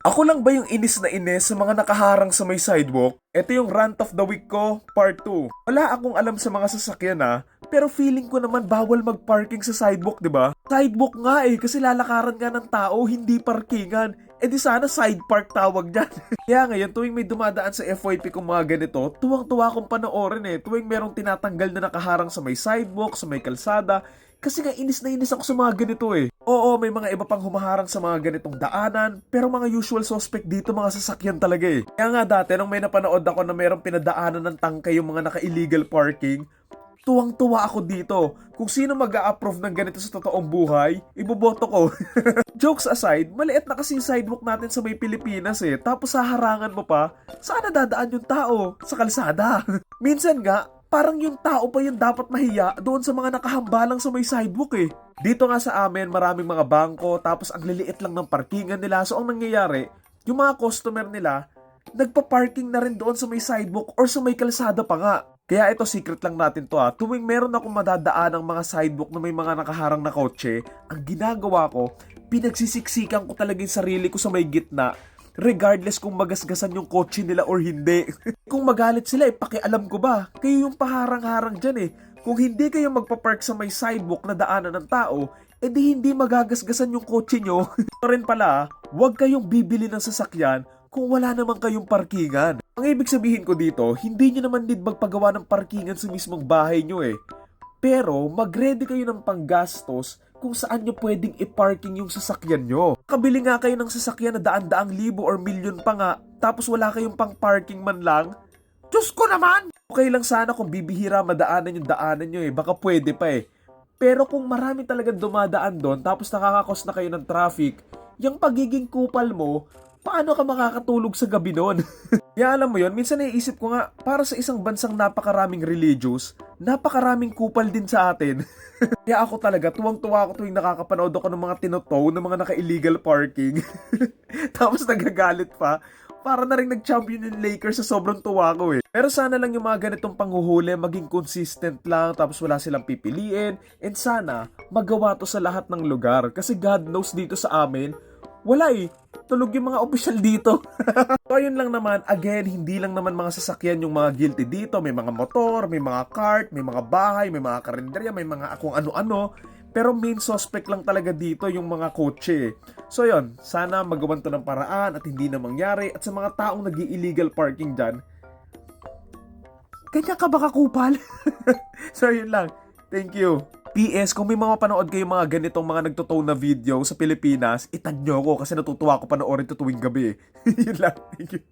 Ako lang ba yung inis na inis sa mga nakaharang sa may sidewalk? Ito yung rant of the week ko, part 2. Wala akong alam sa mga sasakyan ha, pero feeling ko naman bawal mag-parking sa sidewalk, di ba? Sidewalk nga eh, kasi lalakaran nga ng tao, hindi parkingan. Eh di sana side park tawag dyan. Kaya ngayon, tuwing may dumadaan sa FYP kong mga ganito, tuwang-tuwa akong panoorin eh. Tuwing merong tinatanggal na nakaharang sa may sidewalk, sa may kalsada, kasi nga inis na inis ako sa mga ganito eh. Oo, may mga iba pang humaharang sa mga ganitong daanan, pero mga usual suspect dito mga sasakyan talaga eh. Kaya nga dati, nung may napanood ako na mayroong pinadaanan ng tangkay yung mga naka-illegal parking, tuwang-tuwa ako dito. Kung sino mag approve ng ganito sa totoong buhay, iboboto ko. Jokes aside, maliit na kasi yung sidewalk natin sa may Pilipinas eh. Tapos haharangan mo pa, saan nadadaan yung tao? Sa kalsada. Minsan nga, parang yung tao pa yung dapat mahiya doon sa mga nakahambalang sa may sidewalk eh. Dito nga sa amin, maraming mga bangko, tapos ang liliit lang ng parkingan nila. So ang nangyayari, yung mga customer nila, nagpa-parking na rin doon sa may sidewalk or sa may kalsada pa nga. Kaya ito secret lang natin to ha. Tuwing meron akong madadaan ng mga sidewalk na may mga nakaharang na kotse, ang ginagawa ko, pinagsisiksikan ko talaga yung sarili ko sa may gitna regardless kung magasgasan yung kotse nila or hindi. kung magalit sila, eh, pakialam ko ba? Kayo yung paharang-harang dyan eh. Kung hindi kayo magpapark sa may sidewalk na daanan ng tao, edi hindi magagasgasan yung kotse nyo. Rin pala, huwag kayong bibili ng sasakyan kung wala naman kayong parkingan. Ang ibig sabihin ko dito, hindi nyo naman need magpagawa ng parkingan sa mismong bahay nyo eh. Pero mag-ready kayo ng panggastos kung saan nyo pwedeng i-parking yung sasakyan nyo. Kabili nga kayo ng sasakyan na daan-daang libo or milyon pa nga, tapos wala kayong pang-parking man lang. Diyos ko naman! Okay lang sana kung bibihira madaanan yung daanan nyo eh, baka pwede pa eh. Pero kung marami talagang dumadaan doon, tapos nakakakos na kayo ng traffic, yung pagiging kupal mo, paano ka makakatulog sa gabi noon? Kaya alam mo yon, minsan naiisip ko nga, para sa isang bansang napakaraming religious, napakaraming kupal din sa atin. Kaya ako talaga, tuwang-tuwa ako tuwing nakakapanood ako ng mga tinotow ng mga naka-illegal parking. Tapos nagagalit pa. Para na rin nag-champion yung Lakers sa sobrang tuwa ko eh. Pero sana lang yung mga ganitong panghuhuli maging consistent lang tapos wala silang pipiliin. And sana magawa to sa lahat ng lugar. Kasi God knows dito sa amin, wala eh. Tulog yung mga opisyal dito. so ayun lang naman, again, hindi lang naman mga sasakyan yung mga guilty dito. May mga motor, may mga cart, may mga bahay, may mga karinderya, may mga kung ano-ano. Pero main suspect lang talaga dito yung mga kotse. So yon, sana magawan to ng paraan at hindi na mangyari. At sa mga taong nag illegal parking dyan, kanya ka ba kakupal? so yun lang. Thank you. PS, kung may mga panood kayo mga ganitong mga nagtotow na video sa Pilipinas, itag nyo ako kasi natutuwa ko panoorin to tuwing gabi. yun lang. Thank you.